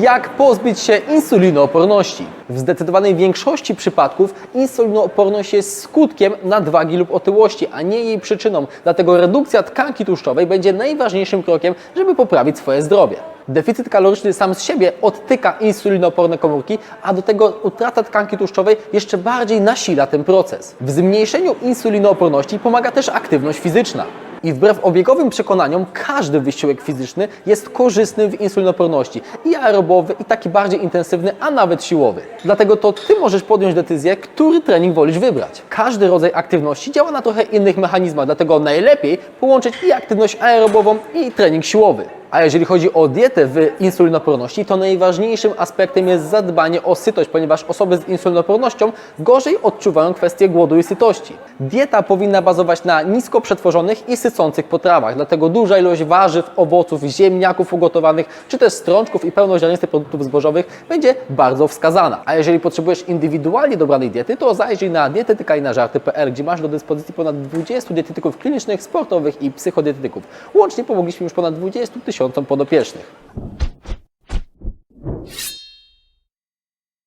Jak pozbyć się insulinooporności? W zdecydowanej większości przypadków insulinooporność jest skutkiem nadwagi lub otyłości, a nie jej przyczyną. Dlatego redukcja tkanki tłuszczowej będzie najważniejszym krokiem, żeby poprawić swoje zdrowie. Deficyt kaloryczny sam z siebie odtyka insulinooporne komórki, a do tego utrata tkanki tłuszczowej jeszcze bardziej nasila ten proces. W zmniejszeniu insulinooporności pomaga też aktywność fizyczna. I wbrew obiegowym przekonaniom, każdy wysiłek fizyczny jest korzystny w insulinoporności. I aerobowy, i taki bardziej intensywny, a nawet siłowy. Dlatego to Ty możesz podjąć decyzję, który trening wolisz wybrać. Każdy rodzaj aktywności działa na trochę innych mechanizmach, dlatego najlepiej połączyć i aktywność aerobową, i trening siłowy. A jeżeli chodzi o dietę w insulinoporności, to najważniejszym aspektem jest zadbanie o sytość, ponieważ osoby z insulinopornością gorzej odczuwają kwestię głodu i sytości. Dieta powinna bazować na nisko przetworzonych i sycących potrawach, dlatego duża ilość warzyw, owoców, ziemniaków ugotowanych, czy też strączków i pełnoziarnistych produktów zbożowych będzie bardzo wskazana. A jeżeli potrzebujesz indywidualnie dobranej diety, to zajrzyj na dietetyka i na żarty.pl, gdzie masz do dyspozycji ponad 20 dietetyków klinicznych, sportowych i psychodietetyków. Łącznie pomogliśmy już ponad 20 tysiącom podopiecznych.